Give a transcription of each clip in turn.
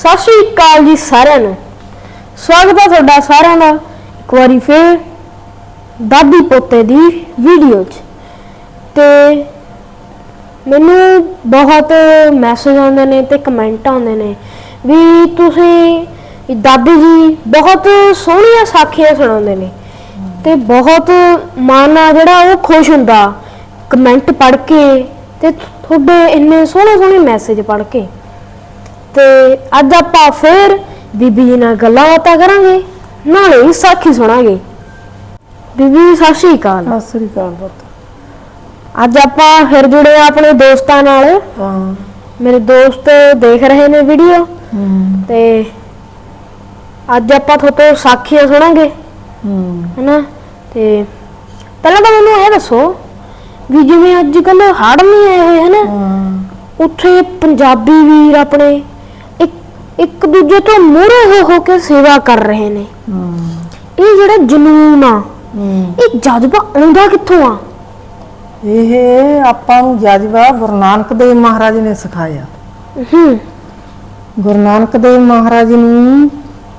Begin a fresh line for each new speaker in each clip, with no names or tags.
ਸਤਿ ਸ਼੍ਰੀ ਅਕਾਲ ਜੀ ਸਾਰਿਆਂ ਨੂੰ। ਸਵਾਗਤ ਹੈ ਤੁਹਾਡਾ ਸਾਰਿਆਂ ਦਾ ਇੱਕ ਵਾਰੀ ਫੇਰ ਦਾਦੀ ਪੋਤੇ ਦੀ ਵੀਡੀਓ 'ਚ। ਤੇ ਮੈਨੂੰ ਬਹੁਤ ਮੈਸੇਜ ਆਉਂਦੇ ਨੇ ਤੇ ਕਮੈਂਟ ਆਉਂਦੇ ਨੇ ਵੀ ਤੁਸੀਂ ਦਾਦੀ ਜੀ ਬਹੁਤ ਸੋਹਣੀਆਂ ਸਾਖੀਆਂ ਸੁਣਾਉਂਦੇ ਨੇ। ਤੇ ਬਹੁਤ ਮਨ ਆ ਜਿਹੜਾ ਉਹ ਖੁਸ਼ ਹੁੰਦਾ ਕਮੈਂਟ ਪੜ੍ਹ ਕੇ ਤੇ ਤੁਹਾਡੇ ਇੰਨੇ ਸੋਹਣੇ ਸੋਹਣੇ ਮੈਸੇਜ ਪੜ੍ਹ ਕੇ। ਤੇ ਅੱਜ ਆਪਾਂ ਫੇਰ ਬੀਬੀ ਜੀ ਨਾਲ ਗੱਲਾਂ ਬਾਤਾਂ ਕਰਾਂਗੇ ਨਾਲੇ ਹੀ ਸਾਖੀ ਸੁਣਾਂਗੇ। ਬੀਬੀ ਸਤਿ ਸ਼੍ਰੀ ਅਕਾਲ।
ਸਤਿ ਸ੍ਰੀ ਅਕਾਲ ਪੁੱਤ।
ਅੱਜ ਆਪਾਂ ਫਿਰ ਜੁੜੇ ਆ ਆਪਣੇ ਦੋਸਤਾਂ ਨਾਲ।
ਹਾਂ।
ਮੇਰੇ ਦੋਸਤ ਦੇਖ ਰਹੇ ਨੇ ਵੀਡੀਓ
ਹੂੰ।
ਤੇ ਅੱਜ ਆਪਾਂ ਤੁਹਾਡੇ ਸਾਖੀਆਂ ਸੁਣਾਂਗੇ।
ਹੂੰ।
ਹਨਾ? ਤੇ ਪਹਿਲਾਂ ਤਾਂ ਮੈਨੂੰ ਇਹ ਦੱਸੋ ਵੀ ਜਿਵੇਂ ਅੱਜ ਕੱਲ ਹੜ੍ਹ ਨਹੀਂ ਆਏ ਹੋਏ ਹਨਾ?
ਹਾਂ।
ਉੱਥੇ ਪੰਜਾਬੀ ਵੀਰ ਆਪਣੇ ਦੂਜੇ ਤੋਂ ਮੂਹਰੇ ਹੋ ਹੋ ਕੇ ਸੇਵਾ ਕਰ ਰਹੇ ਨੇ।
ਹੂੰ।
ਇਹ ਜਿਹੜਾ ਜਨੂਨ ਆ
ਹੂੰ।
ਇਹ ਜਜ਼ਬਾ ਆਉਂਦਾ ਕਿੱਥੋਂ ਆ?
ਇਹ ਆਪਾਂ ਨੂੰ ਜਜ਼ਬਾ ਗੁਰੂ ਨਾਨਕ ਦੇਵ ਮਹਾਰਾਜ ਨੇ ਸਿਖਾਇਆ।
ਹੂੰ।
ਗੁਰੂ ਨਾਨਕ ਦੇਵ ਮਹਾਰਾਜ ਨੂੰ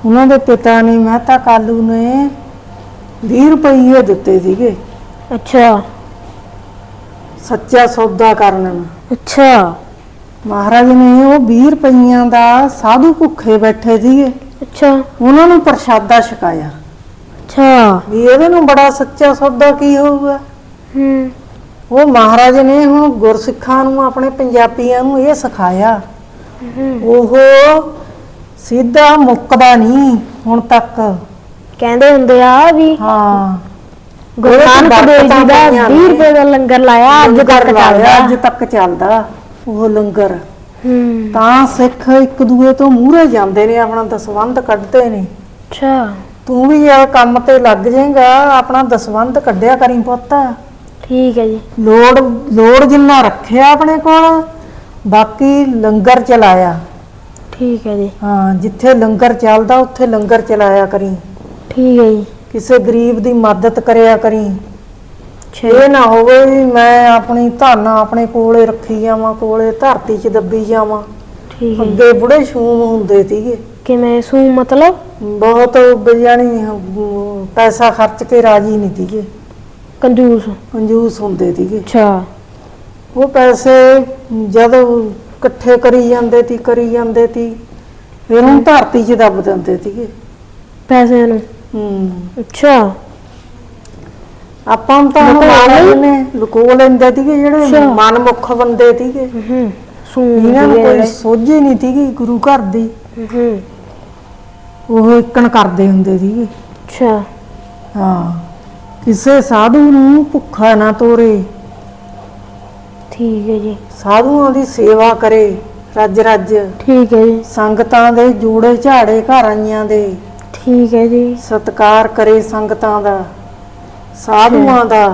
ਉਹਨਾਂ ਦੇ ਪਿਤਾ ਨੇ ਮਹਿਤਾ ਕਾਲੂ ਨੇ 20 ਰੁਪਏ ਦਿੱਤੇ ਸੀਗੇ।
ਅੱਛਾ।
ਸੱਚਾ ਸੌਦਾ ਕਰਨ ਨੂੰ।
ਅੱਛਾ।
ਮਹਾਰਾਜ ਨੇ ਉਹ 20 ਰੁਪਈਆਂ ਦਾ ਸਾਧੂ ਭੁੱਖੇ ਬੈਠੇ ਸੀਗੇ।
ਅੱਛਾ।
ਉਹਨਾਂ ਨੂੰ ਪ੍ਰਸ਼ਾਦਾ ਛਕਾਇਆ।
ਅੱਛਾ।
ਵੀ ਇਹਦੇ ਨੂੰ ਬੜਾ ਸੱਚਾ ਸੌਦਾ ਕੀ ਹੋਊਗਾ?
ਹੂੰ।
ਉਹ ਮਹਾਰਾਜ ਨੇ ਹੁਣ ਗੁਰਸਿੱਖਾਂ ਨੂੰ ਆਪਣੇ ਪੰਜਾਬੀਆਂ ਨੂੰ ਇਹ ਸਿਖਾਇਆ।
ਹੂੰ।
ਉਹ ਸਿੱਧਾ ਮੁੱਕਦਾ ਨਹੀਂ ਹੁਣ ਤੱਕ।
ਕਹਿੰਦੇ ਹੁੰਦੇ ਆ ਵੀ
ਹਾਂ।
ਗੁਰੂ ਨਾਨਕ ਦੇਵ ਜੀ ਦਾ
ਬਰਕਤਾਂ
20 ਰੁਪਏ ਦਾ ਲੰਗਰ ਲਾਇਆ ਅੱਜ ਤੱਕ ਚੱਲਦਾ।
ਅੱਜ ਤੱਕ ਚੱਲਦਾ। ਉਹ ਲੰਗਰ।
ਹੂੰ।
ਤਾਂ ਸਿੱਖ ਇੱਕ ਦੂਏ ਤੋਂ ਮੂਹਰੇ ਜਾਂਦੇ ਨੇ ਆਪਣਾ ਦਸਵੰਧ ਕੱਢਦੇ ਨੇ।
ਅੱਛਾ।
ਤੂੰ ਵੀ ਇਹ ਕੰਮ ਤੇ ਲੱਗ ਜਾਏਗਾ ਆਪਣਾ ਦਸਵੰਧ ਕੱਢਿਆ ਕਰੀ ਪੁੱਤ।
ਠੀਕ ਹੈ ਜੀ।
ਲੋੜ ਲੋੜ ਜਿੰਨਾ ਰੱਖਿਆ ਆਪਣੇ ਕੋਲ ਬਾਕੀ ਲੰਗਰ ਚਲਾਇਆ।
ਠੀਕ ਹੈ ਜੀ।
ਹਾਂ ਜਿੱਥੇ ਲੰਗਰ ਚੱਲਦਾ ਉੱਥੇ ਲੰਗਰ ਚਲਾਇਆ ਕਰੀ।
ਠੀਕ ਹੈ ਜੀ।
ਕਿਸੇ ਗਰੀਬ ਦੀ ਮਦਦ ਕਰਿਆ ਕਰੀ। ਇਹ ਨਾ ਹੋਵੇ ਵੀ ਮੈਂ ਆਪਣੀ ਧਨ ਆਪਣੇ ਕੋਲੇ ਰੱਖੀ ਜਾਵਾਂ ਕੋਲੇ ਧਰਤੀ 'ਚ ਦੱਬੀ ਜਾਵਾਂ।
ਠੀਕ ਹੈ।
ਅੱਗੇ ਬੁੜੇ ਸ਼ੂਮ ਹੁੰਦੇ ਸੀਗੇ।
ਕਿਵੇਂ? ਸੂ ਮਤਲਬ?
ਬਹੁਤ ਬਿਜਾਣੀ ਪੈਸਾ ਖਰਚ ਕੇ ਰਾਜੀ ਨਹੀਂ ਸੀਗੇ।
ਕੰਜੂਸ।
ਕੰਜੂਸ ਹੁੰਦੇ ਸੀਗੇ।
ਅੱਛਾ।
ਉਹ ਪੈਸੇ ਜਦ ਇਕੱਠੇ ਕਰੀ ਜਾਂਦੇ ਤੀ ਕਰੀ ਜਾਂਦੇ ਤੀ ਫਿਰ ਉਹਨੂੰ ਧਰਤੀ 'ਚ ਦੱਬ ਦਿੰਦੇ ਸੀਗੇ।
ਪੈਸਿਆਂ ਨੂੰ?
ਹੂੰ।
ਅੱਛਾ।
ਆਪਾਂ ਨੂੰ ਤਾਂ
ਲੁਕੋ
ਮਹਾਰਾਜ
ਲਈ?
ਨੇ ਲੁਕੋ ਲੈਂਦੇ ਸੀਗੇ ਜਿਹੜੇ
ਅੱਛਾ।
ਮਨਮੁਖ ਬੰਦੇ ਸੀਗੇ।
ਹੂੰ। ਸੂ
ਇਹਨਾਂ ਨੂੰ ਕੋਈ ਸੋਝੀ ਨਹੀਂ ਸੀਗੀ ਗੁਰੂ ਘਰ ਦੀ।
ਹੂੰ।
ਉਹ ਇਕਣ ਕਰਦੇ ਹੁੰਦੇ ਸੀਗੇ।
ਅੱਛਾ।
ਹਾਂ। ਕਿਸੇ ਸਾਧੂ ਨੂੰ ਭੁੱਖਾ ਨਾ ਤੋਰੇ।
ਠੀਕ ਹੈ ਜੀ।
ਸਾਧੂਆਂ ਦੀ ਸੇਵਾ ਕਰੇ ਰੱਜ ਰੱਜ
ਠੀਕ ਹੈ ਜੀ।
ਸੰਗਤਾਂ ਦੇ ਜੋੜੇ ਝਾੜੇ ਘਰ ਆਈਆਂ ਦੇ।
ਠੀਕ ਹੈ ਜੀ।
ਸਤਕਾਰ ਕਰੇ ਸੰਗਤਾਂ ਦਾ। ਸਾਧੂਆਂ ਦਾ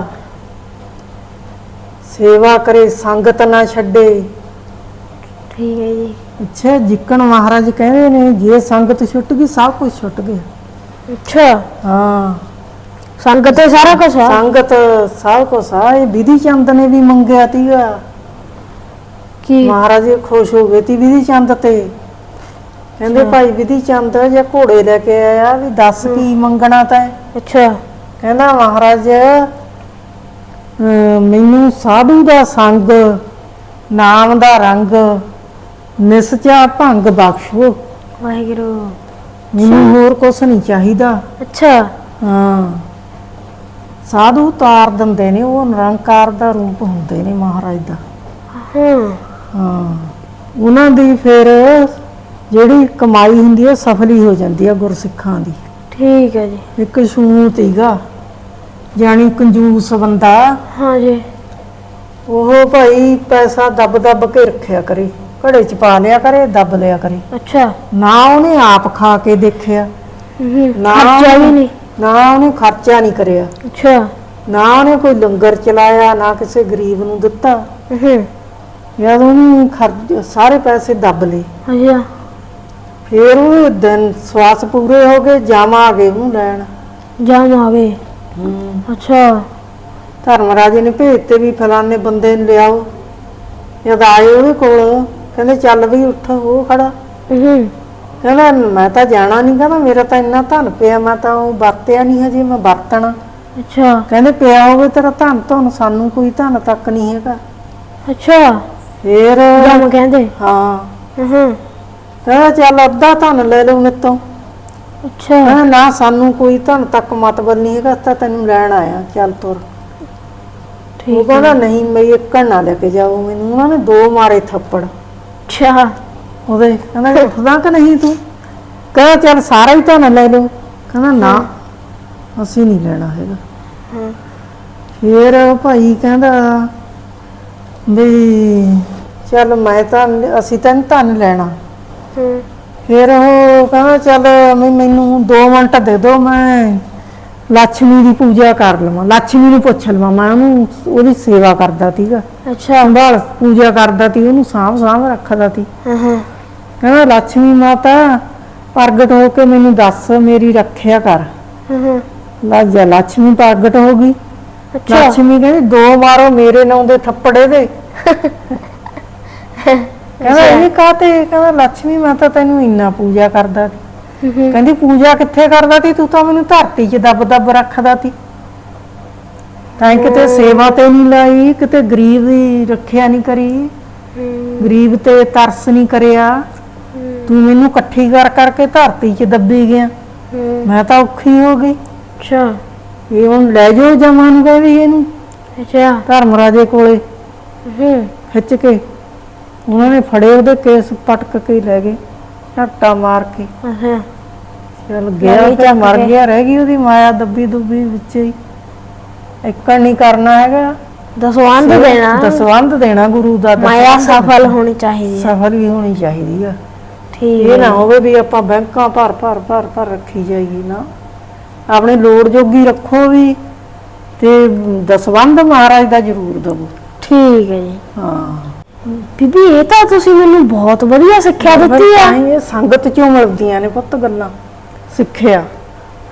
ਸੇਵਾ ਕਰੇ ਸੰਗਤ ਨਾ ਛੱਡੇ।
ਠੀਕ ਹੈ ਜੀ।
ਅੱਛਾ ਜਿੱਕਣ ਮਹਾਰਾਜ ਕਹਿੰਦੇ ਨੇ ਜੇ ਸੰਗਤ ਛੁੱਟ ਗਈ ਸਭ ਕੁਝ ਛੁੱਟ ਗਿਆ।
ਅੱਛਾ।
ਹਾਂ।
ਸੰਗਤ ਤੇ ਸਾਰਾ ਕੁਝ ਆ?
ਸੰਗਤ ਸਭ ਕੁਛ ਆ। ਇਹ ਵਿਧੀ ਚੰਦ ਨੇ ਵੀ ਮੰਗਿਆ ਤੀਗਾ।
ਕੀ?
ਮਹਾਰਾਜ ਜੀ ਖੁਸ਼ ਹੋ ਗਏ ਤੀ ਵਿਧੀ ਚੰਦ ਤੇ। ਕਹਿੰਦੇ ਭਾਈ ਵਿਧੀ ਚੰਦ ਜੇ ਘੋੜੇ ਲੈ ਕੇ ਆਇਆ ਵੀ ਦੱਸ ਕੀ ਮੰਗਣਾ ਤੈਂ?
ਅੱਛਾ।
ਕਹਿੰਦਾ ਮਹਾਰਾਜ ਮੈਨੂੰ ਸਾਧੂ ਦਾ ਸੰਗ ਨਾਮ ਦਾ ਰੰਗ ਨਿਸਚਾ ਭੰਗ ਬਖਸ਼ੋ।
ਵਾਹਿਗੁਰੂ।
ਮੈਨੂੰ ਹੋਰ ਕੁਛ ਨਹੀਂ ਚਾਹੀਦਾ।
ਅੱਛਾ।
ਹਾਂ। ਸਾਧੂ ਤਾਰ ਦਿੰਦੇ ਨੇ ਉਹ ਨਿਰੰਕਾਰ ਦਾ ਰੂਪ ਹੁੰਦੇ ਨੇ ਮਹਾਰਾਜ ਦਾ।
ਹਾਂ।
ਹਾਂ। ਉਹਨਾਂ ਦੀ ਫਿਰ ਜਿਹੜੀ ਕਮਾਈ ਹੁੰਦੀ ਹੈ ਸਫਲੀ ਹੋ ਜਾਂਦੀ ਹੈ ਗੁਰਸਿੱਖਾਂ ਦੀ।
ਠੀਕ ਹੈ ਜੀ।
ਇੱਕ ਛੂਤ ਹੀਗਾ। ਜਾਣੀ ਕੰਜੂਸ ਬੰਦਾ।
ਹਾਂ ਜੀ।
ਉਹ ਭਾਈ ਪੈਸਾ ਦੱਬ ਦੱਬ ਕੇ ਰੱਖਿਆ ਕਰੇ। ਘੜੇ ਚ ਪਾ ਲਿਆ ਕਰੇ ਦੱਬ ਲਿਆ ਕਰੇ।
ਅੱਛਾ।
ਨਾ ਉਹਨੇ ਆਪ ਖਾ ਕੇ ਦੇਖਿਆ।
ਹੂੰ
ਨਾ
ਖਰਚਾ ਵੀ ਨਹੀਂ।
ਨਾ ਉਹਨੇ ਖਰਚਾ ਨਹੀਂ ਕਰਿਆ।
ਅੱਛਾ।
ਨਾ ਉਹਨੇ ਕੋਈ ਲੰਗਰ ਚਲਾਇਆ ਨਾ ਕਿਸੇ ਗਰੀਬ ਨੂੰ ਦਿੱਤਾ।
ਹੂੰ
ਜਦ ਉਹਨੇ ਖਰਚ ਸਾਰੇ ਪੈਸੇ ਦੱਬ ਲਏ।
ਅੱਛਾ।
ਫਿਰ ਉਹ ਦਿਨ ਸਵਾਸ ਪੂਰੇ ਹੋ ਗਏ ਜਾਮਾ ਆ ਗਏ ਉਹਨੂੰ ਲੈਣ।
ਜਾਮ ਆਵੇ ਅੱਛਾ।
ਧਰਮਰਾਜ ਨੇ ਭੇਜ ਤੇ ਵੀ ਫਲਾਣੇ ਬੰਦੇ ਨੂੰ ਲਿਆਓ। ਜਦ ਆਏ ਉਹਦੇ ਕੋਲ। ਕਹਿੰਦੇ ਚੱਲ ਵੀ ਉੱਠ ਉਹ ਖੜਾ।
ਹੂੰ।
ਕਹਿੰਦਾ ਮੈਂ ਤਾਂ ਜਾਣਾ ਨਹੀਂ ਕਹਿੰਦਾ ਮੇਰਾ ਤਾਂ ਇੰਨਾ ਧਨ ਪਿਆ ਮੈਂ ਤਾਂ ਉਹ ਵਰਤਿਆ ਨਹੀਂ ਹਜੇ ਮੈਂ ਵਰਤਣਾ।
ਅੱਛਾ।
ਕਹਿੰਦੇ ਪਿਆ ਹੋਵੇ ਤੇਰਾ ਧਨ ਧਨ ਸਾਨੂੰ ਕੋਈ ਧਨ ਤੱਕ ਨਹੀਂ ਹੈਗਾ।
ਅੱਛਾ।
ਫੇਰ
ਜਮ ਕਹਿੰਦੇ।
ਹਾਂ।
ਹਾਂ।
ਕਹਿੰਦਾ ਚੱਲ ਅੱਧਾ ਧਨ ਲੈ ਲਓ ਮੇਰੇ ਤੋਂ
ਅੱਛਾ।
ਕਹਿੰਦਾ ਨਾ ਸਾਨੂੰ ਕੋਈ ਧਨ ਤੱਕ ਮਤਬਲ ਨਹੀਂ ਹੈਗਾ ਤਾਂ ਤੈਨੂੰ ਲੈਣ ਆਇਆ ਚੱਲ ਤੁਰ। ਉਹ
ਠੀਕ
ਕਹਿੰਦਾ ਨਹੀਂ ਮੈਂ ਇੱਕਣ ਨਾ ਲੈ ਕੇ ਜਾਓ ਮੈਨੂੰ। ਉਹਨਾਂ ਨੇ ਦੋ ਮਾਰੇ ਥੱਪੜ।
ਅੱਛਾ।
ਉਹਦੇ ਕਹਿੰਦਾ ਵੀ ਉੱਠਦਾ ਕਿ ਨਹੀਂ ਤੂੰ? ਕਹਿੰਦਾ ਚੱਲ ਸਾਰਾ ਹੀ ਧਨ ਲੈ ਲਓ। ਕਹਿੰਦਾ ਨਾ ਅਸੀਂ ਨਹੀਂ ਲੈਣਾ ਹੈਗਾ।
ਹਾਂ।
ਫੇਰ ਉਹ ਭਾਈ ਕਹਿੰਦਾ ਵੀ ਚੱਲ ਮੈਂ ਤਾਂ ਅਸੀਂ ਤਾਂ ਨੀ ਧਨ ਲੈਣਾ।
ਹੂੰ।
ਫਿਰ ਉਹ ਕਹਿੰਦਾ ਚੱਲ ਮੈਂ ਮੈਨੂੰ 2 ਮਿੰਟ ਦੇ ਦਿਓ ਮੈਂ ਲక్ష్ਮੀ ਦੀ ਪੂਜਾ ਕਰ ਲਵਾਂ ਲక్ష్ਮੀ ਨੂੰ ਪੁੱਛ ਲਵਾਂ ਮੈਂ ਉਹਨੂੰ ਉਹਦੀ ਸੇਵਾ ਕਰਦਾ ਸੀਗਾ।
ਅੱਛਾ।
ਸੰਭਾਲ ਪੂਜਾ ਕਰਦਾ ਸੀ ਉਹਨੂੰ ਸਾਂਭ ਸਾਂਭ ਰੱਖਦਾ ਸੀ।
ਹਾਂ ਹਾਂ
ਕਹਿੰਦਾ ਲక్ష్ਮੀ ਮਾਤਾ ਪ੍ਰਗਟ ਹੋ ਕੇ ਮੈਨੂੰ ਦੱਸ ਮੇਰੀ ਰੱਖਿਆ ਕਰ।
ਹਾਂ ਲਾ
ਜਾ ਲక్ష్ਮੀ ਪ੍ਰਗਟ ਹੋ ਗਈ।
ਅੱਛਾ।
ਲక్ష్ਮੀ ਕਹਿੰਦੀ ਦੋ ਵਾਰੋਂ ਮੇਰੇ ਨਾਂ ਦੇ ਥੱਪੜੇ ਦੇ। ਕਹਿੰਦਾ ਇਹ ਕਾਤੇ ਕਹਿੰਦਾ ਲక్ష్ਮੀ ਮਾਤਾ ਤੈਨੂੰ ਇੰਨਾ ਪੂਜਾ ਕਰਦਾ ਸੀ। ਕਹਿੰਦੀ ਪੂਜਾ ਕਿੱਥੇ ਕਰਦਾ ਸੀ? ਤੂੰ ਤਾਂ ਮੈਨੂੰ ਧਰਤੀ 'ਚ ਦੱਬ ਦੱਬ ਰੱਖਦਾ ਸੀ। ਤਾਂ ਕਿਤੇ ਸੇਵਾ ਤੇ ਨਹੀਂ ਲਾਈ ਕਿਤੇ ਗਰੀਬ ਦੀ ਰੱਖਿਆ ਨਹੀਂ ਕਰੀ। ਗਰੀਬ ਤੇ ਤਰਸ ਨਹੀਂ ਕਰਿਆ। ਤੂੰ ਮੈਨੂੰ ਇਕੱਠੀ ਕਰ ਕਰਕੇ ਧਰਤੀ 'ਚ ਦੱਬੀ ਗਿਆ। ਮੈਂ ਤਾਂ ਔਖੀ ਹੋ ਗਈ।
ਅੱਛਾ।
ਇਹ ਹੁਣ ਲੈ ਜਾਓ ਜਮਾਂ ਨੂੰ ਕਹਿੰਦੀ ਇਹਨੂੰ।
ਅੱਛਾ।
ਧਰਮ ਰਾਜੇ ਕੋਲੇ
ਹੂੰ।
ਖਿੱਚ ਕੇ। ਉਹਨਾਂ ਨੇ ਫੜੇ ਉਹਦੇ ਕੇਸ ਪਟਕ ਕੇ ਲੈ ਗਏ ਝੱਟਾ ਮਾਰ ਕੇ। ਚਲ ਗਿਆ ਤੇ ਮਰ। ਗਿਆ ਰਹਿ ਗਈ ਉਹਦੀ ਮਾਇਆ ਦੱਬੀ ਦੁੱਬੀ ਵਿੱਚ ਹੀ। ਇੱਕਣ ਨਹੀਂ ਕਰਨਾ ਹੈਗਾ।
ਦਸਵੰਦ ਦੇਣਾ।
ਦਸਵੰਦ ਦੇਣਾ ਗੁਰੂ ਦਾ
ਮਾਇਆ
ਦਸਵੰਧ
ਸਫਲ ਹੋਣੀ ਚਾਹੀਦੀ ਹੈ।
ਸਫਲ ਵੀ ਹੋਣੀ ਚਾਹੀਦੀ ਆ।
ਠੀਕ
ਇਹ
ਹੈ।
ਨਾ ਹੋਵੇ ਵੀ ਆਪਾਂ ਬੈਂਕਾਂ ਭਰ ਭਰ ਭਰ ਭਰ ਰੱਖੀ ਜਾਈਏ ਨਾ। ਆਪਣੀ ਲੋੜ ਜੋਗੀ ਰੱਖੋ ਵੀ ਤੇ ਦਸਵੰਦ ਮਹਾਰਾਜ ਦਾ ਜ਼ਰੂਰ ਦਵੋ।
ਠੀਕ ਹੈ ਜੀ।
ਹਾਂ।
ਬੀਬੀ ਇਹ ਤਾਂ ਤੁਸੀਂ ਮੈਨੂੰ ਬਹੁਤ ਵਧੀਆ ਸਿੱਖਿਆ ਦਿੱਤੀ
ਤਾਂ
ਆ।
ਹੀ ਇਹ ਸੰਗਤ ਚੋਂ ਮਿਲਦੀਆਂ ਨੇ ਪੁੱਤ ਗੱਲਾਂ। ਸਿੱਖਿਆ।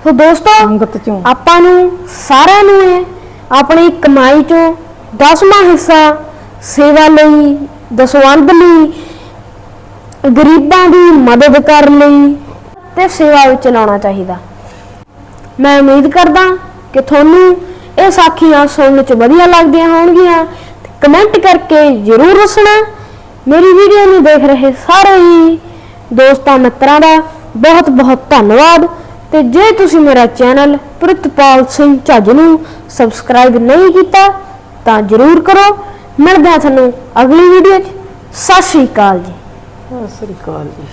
ਸੋ ਦੋਸਤੋ
ਸੰਗਤ ਚੋਂ।
ਆਪਾਂ ਨੂੰ ਸਾਰਿਆਂ ਨੂੰ ਇਹ ਆਪਣੀ ਕਮਾਈ ਚੋਂ ਦਸਵਾਂ ਹਿੱਸਾ ਸੇਵਾ ਲਈ ਦਸਵੰਧ ਲਈ ਗਰੀਬਾਂ ਦੀ ਮਦਦ ਕਰਨ ਲਈ ਤੇ ਸੇਵਾ ਵਿੱਚ ਲਾਉਣਾ ਚਾਹੀਦਾ। ਮੈਂ ਉਮੀਦ ਕਰਦਾ ਕਿ ਤੁਹਾਨੂੰ ਇਹ ਸਾਖੀਆਂ ਸੁਣਨ ਚ ਵਧੀਆ ਲੱਗਦੀਆਂ ਹੋਣਗੀਆਂ। ਤੇ ਕਮੈਂਟ ਕਰਕੇ ਜਰੂਰ ਦੱਸਣਾ। ਮੇਰੀ ਵੀਡੀਓ ਨੂੰ ਦੇਖ ਰਹੇ ਸਾਰੇ ਹੀ ਦੋਸਤਾਂ ਮਿੱਤਰਾਂ ਦਾ ਬਹੁਤ ਬਹੁਤ ਧੰਨਵਾਦ। ਤੇ ਜੇ ਤੁਸੀਂ ਮੇਰਾ ਚੈਨਲ ਪ੍ਰਿਤਪਾਲ ਸਿੰਘ ਝੱਜ ਨੂੰ ਸਬਸਕ੍ਰਾਈਬ ਨਹੀਂ ਕੀਤਾ, ਤਾਂ ਜਰੂਰ ਕਰੋ। ਮਿਲਦੇ ਹਾਂ ਤੁਹਾਨੂੰ ਅਗਲੀ ਵੀਡੀਓ 'ਚ। ਸਤਿ ਸ਼੍ਰੀ ਅਕਾਲ ਜੀ।
ਸਤਿ ਸ੍ਰੀ ਅਕਾਲ ਜੀ।